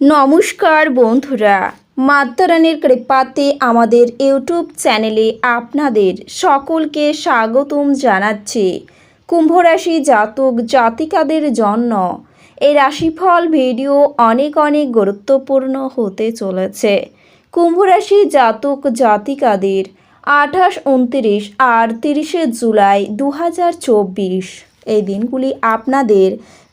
নমস্কার বন্ধুরা, মাতারানির কৃপাতে আমাদের ইউটিউব চ্যানেলে আপনাদের সকলকে স্বাগতম জানাচ্ছি। কুম্ভরাশি জাতক জাতিকাদের জন্য এই রাশিফল ভিডিও অনেক অনেক গুরুত্বপূর্ণ হতে চলেছে। কুম্ভরাশি জাতক জাতিকাদের আঠাশ, উনত্রিশ আর তিরিশে জুলাই দু হাজার চব্বিশ এই দিনগুলি আপনাদের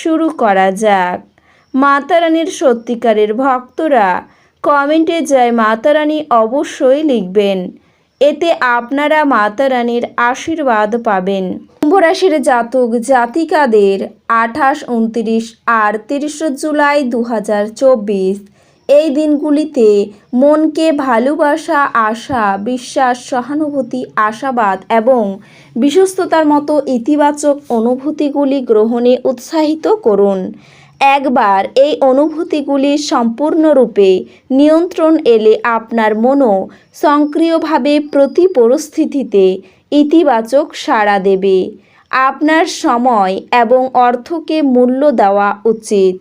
শুরু করা যাক। মাতারানির সত্যিকারের ভক্তরা কমেন্টে যায় মাতারানি অবশ্যই লিখবেন। এতে আপনারা মাতারানির আশীর্বাদ পাবেন। কুম্ভরাশির জাতক জাতিকাদের আঠাশ, উনত্রিশ আর তিরিশ জুলাই দু হাজার চব্বিশ এই দিনগুলিতে মনকে ভালোবাসা, আশা, বিশ্বাস, সহানুভূতি, আশাবাদ এবং বিশ্বস্ততার মতো ইতিবাচক অনুভূতিগুলি গ্রহণে উৎসাহিত করুন। একবার এই অনুভূতিগুলি সম্পূর্ণরূপে নিয়ন্ত্রণ এলে আপনার মনও সক্রিয়ভাবে প্রতি পরিস্থিতিতে ইতিবাচক সাড়া দেবে। আপনার সময় এবং অর্থকে মূল্য দেওয়া উচিত।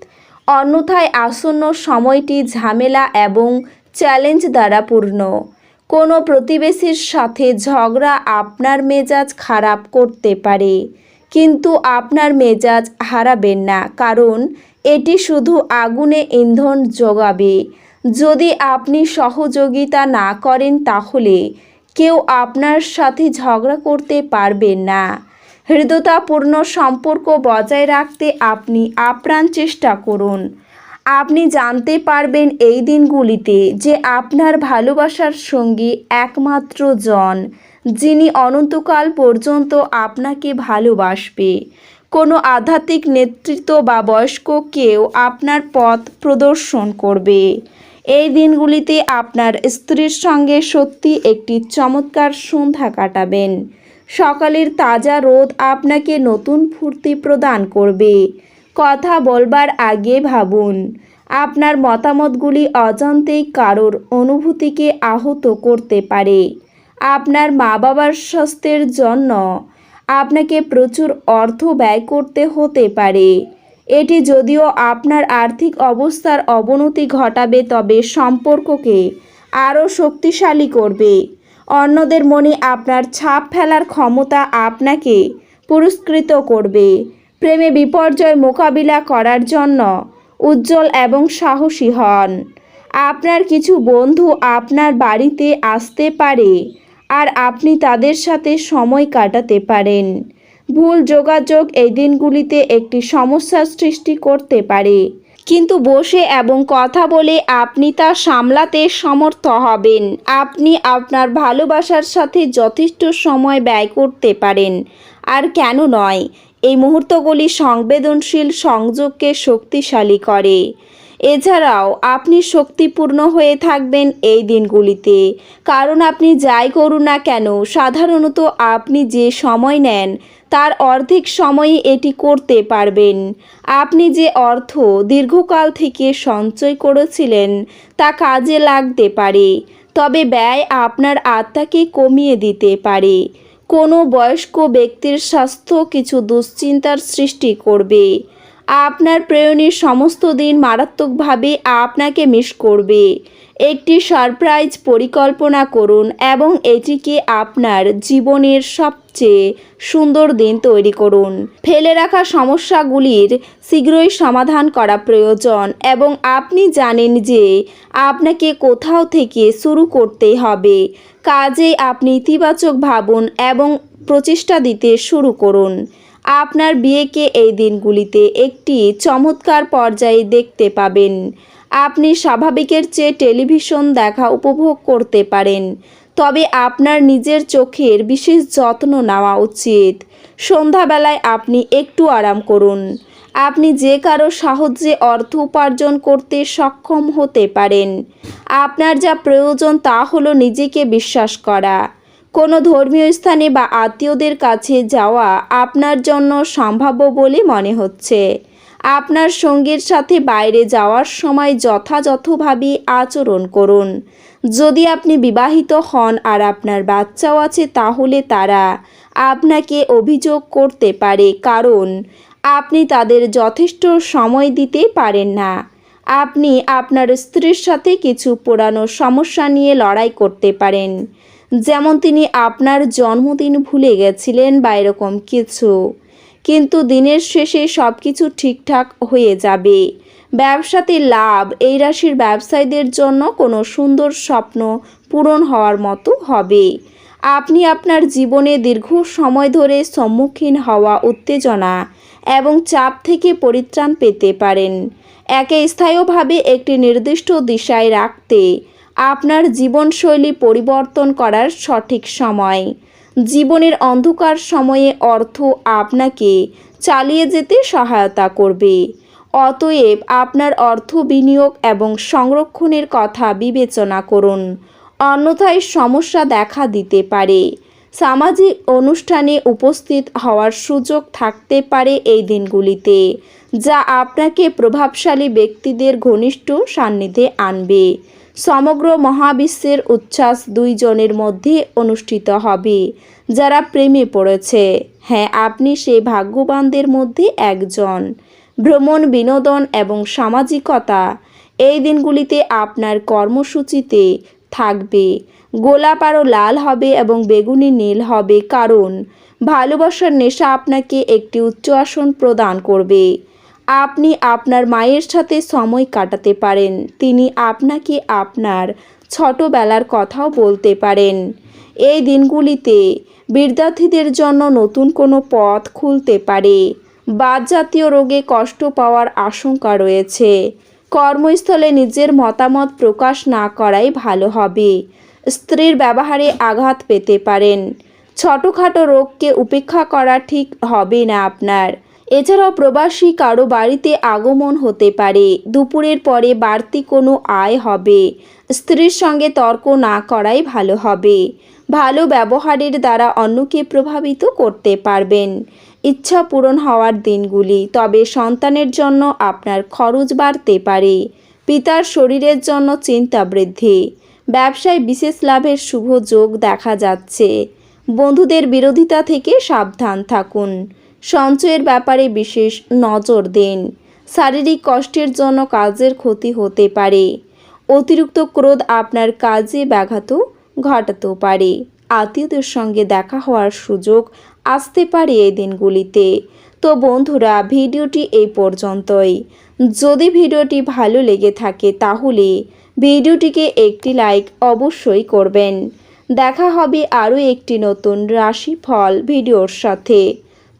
অন্যথায় আসন্ন সময়টি ঝামেলা এবং চ্যালেঞ্জ দ্বারা পূর্ণ। কোনো প্রতিবেশীর সাথে ঝগড়া আপনার মেজাজ খারাপ করতে পারে, কিন্তু আপনার মেজাজ হারাবেন না, কারণ এটি শুধু আগুনে ইন্ধন যোগাবে যদি আপনি সহযোগিতা না করেন তাহলে কেউ আপনার সাথে ঝগড়া করতে পারবেন না। হৃদয়তাপূর্ণ সম্পর্ক বজায় রাখতে আপনি আপ্রাণ চেষ্টা করুন। আপনি জানতে পারবেন এই দিনগুলিতে যে আপনার ভালোবাসার সঙ্গী একমাত্র জন, যিনি অনন্তকাল পর্যন্ত আপনাকে ভালোবাসবে। কোনো আধ্যাত্মিক নেতৃত্ব বা বয়স্ক কেউ আপনার পথ প্রদর্শন করবে। এই দিনগুলিতে আপনার স্ত্রীর সঙ্গে সত্যি একটি চমৎকার সন্ধ্যা কাটাবেন। সকালের তাজা রোদ আপনাকে নতুন ফুর্তি প্রদান করবে। কথা বলবার আগে ভাবুন, আপনার মতামতগুলি অজান্তেই কারোর অনুভূতিকে আহত করতে পারে। আপনার মা বাবার স্বাস্থ্যের জন্য আপনাকে প্রচুর অর্থ ব্যয় করতে হতে পারে। এটি যদিও আপনার আর্থিক অবস্থার অবনতি ঘটাবে, তবে সম্পর্ককে আরও শক্তিশালী করবে। অন্যদের মনে আপনার ছাপ ফেলার ক্ষমতা আপনাকে পুরস্কৃত করবে। প্রেমে বিপর্যয় মোকাবিলা করার জন্য উজ্জ্বল এবং সাহসী হন। আপনার কিছু বন্ধু আপনার বাড়িতে আসতে পারে আর আপনি তাদের সাথে সময় কাটাতে পারেন। ভুল যোগাযোগ এই দিনগুলিতে একটি সমস্যার সৃষ্টি করতে পারে। কিন্তু বসে এবং কথা বলে আপনি তা সামলাতে সমর্থ হবেন। আপনি আপনার ভালোবাসার সাথে যথেষ্ট সময় ব্যয় করতে পারেন। আর কেন নয়, এই মুহূর্তগুলি সংবেদনশীল সংযোগকে শক্তিশালী করে। এছাড়াও আপনি শক্তিপূর্ণ হয়ে থাকবেন এই দিনগুলিতে। কারণ আপনি যাই করুন না কেন, সাধারণত আপনি যে সময় নেন তার অর্ধেক সময়ই এটি করতে পারবেন। আপনি যে অর্থ দীর্ঘকাল থেকে সঞ্চয় করেছিলেন, তা কাজে লাগতে পারে, তবে ব্যয় আপনার আত্মাকে কমিয়ে দিতে পারে। কোনো বয়স্ক ব্যক্তির স্বাস্থ্য কিছু দুশ্চিন্তার সৃষ্টি করবে। আপনার প্রেরণীর সমস্ত দিন মারাত্মকভাবে আপনাকে মিস করবে। একটি সারপ্রাইজ পরিকল্পনা করুন এবং এটিকে আপনার জীবনের সবচেয়ে সুন্দর দিন তৈরি করুন। ফেলে রাখা সমস্যাগুলির শীঘ্রই সমাধান করা প্রয়োজন এবং আপনি জানেন যে আপনাকে কোথাও থেকে শুরু করতে হবে। কাজে আপনি ইতিবাচক ভাবুন এবং প্রচেষ্টা দিতে শুরু করুন। আপনার বিয়েকে এই দিনগুলিতে একটি চমৎকার পর্যায়ে দেখতে পাবেন। আপনি স্বাভাবিকের চেয়ে টেলিভিশন দেখা উপভোগ করতে পারেন। তবে আপনার নিজের চোখের বিশেষ যত্ন নেওয়া উচিত। সন্ধ্যাবেলায় আপনি একটু আরাম করুন। আপনি যে কারও সাহায্যে অর্থ উপার্জন করতে সক্ষম হতে পারেন। আপনার যা প্রয়োজন তা হলো নিজেকে বিশ্বাস করা। কোনো ধর্মীয় স্থানে বা আত্মীয়দের কাছে যাওয়া আপনার জন্য সম্ভাব্য বলে মনে হচ্ছে। আপনার সঙ্গীর সাথে বাইরে যাওয়ার সময় যথাযথভাবে আচরণ করুন। যদি আপনি বিবাহিত হন আর আপনার বাচ্চাও আছে, তাহলে তারা আপনাকে অভিযোগ করতে পারে, কারণ আপনি তাদের যথেষ্ট সময় দিতে পারেন না। আপনি আপনার স্ত্রীর সাথে কিছু পুরানো সমস্যা নিয়ে লড়াই করতে পারেন। যেমন তিনি আপনার জন্মদিন ভুলে গেছিলেন বা এরকম কিছু। কিন্তু দিনের শেষে সব কিছু ঠিকঠাক হয়ে যাবে। ব্যবসাতে লাভ, এই রাশির ব্যবসায়ীদের জন্য কোনো সুন্দর স্বপ্ন পূরণ হওয়ার মতো হবে। আপনি আপনার জীবনে দীর্ঘ সময় ধরে সম্মুখীন হওয়া উত্তেজনা এবং চাপ থেকে পরিত্রাণ পেতে পারেন। একে স্থায়ীভাবে একটি নির্দিষ্ট দিশায় রাখতে আপনার জীবনশৈলী পরিবর্তন করার সঠিক সময়। জীবনের অন্ধকার সময়ে অর্থ আপনাকে চালিয়ে যেতে সহায়তা করবে। অতএব আপনার অর্থ বিনিয়োগ এবং সংরক্ষণের কথা বিবেচনা করুন। অন্যথায় সমস্যা দেখা দিতে পারে। সামাজিক অনুষ্ঠানে উপস্থিত হওয়ার সুযোগ থাকতে পারে এই দিনগুলিতে, যা আপনাকে প্রভাবশালী ব্যক্তিদের ঘনিষ্ঠ সান্নিধ্যে আনবে। সমগ্র মহাবিশ্বের উচ্ছ্বাস দুইজনের মধ্যে অনুষ্ঠিত হবে। যারা প্রেমে পড়েছে হ্যাঁ আপনি সেই ভাগ্যবানদের মধ্যে একজন। ভ্রমণ, বিনোদন এবং সামাজিকতা, এই দিনগুলিতে আপনার কর্মসূচিতে থাকবে। গোলাপ আরও লাল হবে এবং বেগুনি নীল হবে। কারণ ভালোবাসার নেশা আপনাকে একটি উচ্চ আসন প্রদান করবে। আপনি আপনার মায়ের সাথে সময় কাটাতে পারেন। তিনি আপনাকে আপনার ছোটবেলার কথাও বলতে পারেন। এই দিনগুলিতে বিদ্যার্থীদের জন্য নতুন কোনো পথ খুলতে পারে। বাতজাতীয় রোগে কষ্ট পাওয়ার আশঙ্কা রয়েছে। কর্মস্থলে নিজের মতামত প্রকাশ না করাই ভালো হবে। স্ত্রীর ব্যবহারে আঘাত পেতে পারেন। ছোটোখাটো রোগকে উপেক্ষা করা ঠিক হবে না আপনার। এছাড়াও প্রবাসী কারও বাড়িতে আগমন হতে পারে। দুপুরের পরে বাড়তি কোনো আয় হবে। স্ত্রীর সঙ্গে তর্ক না করাই ভালো হবে। ভালো ব্যবহারের দ্বারা অন্যকে প্রভাবিত করতে পারবেন। ইচ্ছা পূরণ হওয়ার দিনগুলি, তবে সন্তানের জন্য আপনার খরচ বাড়তে পারে। পিতার শরীরের জন্য চিন্তা বৃদ্ধি। ব্যবসায় বিশেষ লাভের শুভ যোগ দেখা যাচ্ছে। বন্ধুদের বিরোধিতা থেকে সাবধান থাকুন। সঞ্চয়ের ব্যাপারে বিশেষ নজর দিন। শারীরিক কষ্টের জন্য কাজের ক্ষতি হতে পারে। অতিরিক্ত ক্রোধ আপনার কাজে ব্যাঘাত ঘটাতেও পারে। আত্মীয়দের সঙ্গে দেখা হওয়ার সুযোগ আসতে পারে এই দিনগুলিতে। তো বন্ধুরা, ভিডিওটি এই পর্যন্তই। যদি ভিডিওটি ভালো লেগে থাকে তাহলে ভিডিওটিকে একটি লাইক অবশ্যই করবেন। দেখা হবে আরও একটি নতুন রাশিফল ভিডিওর সাথে।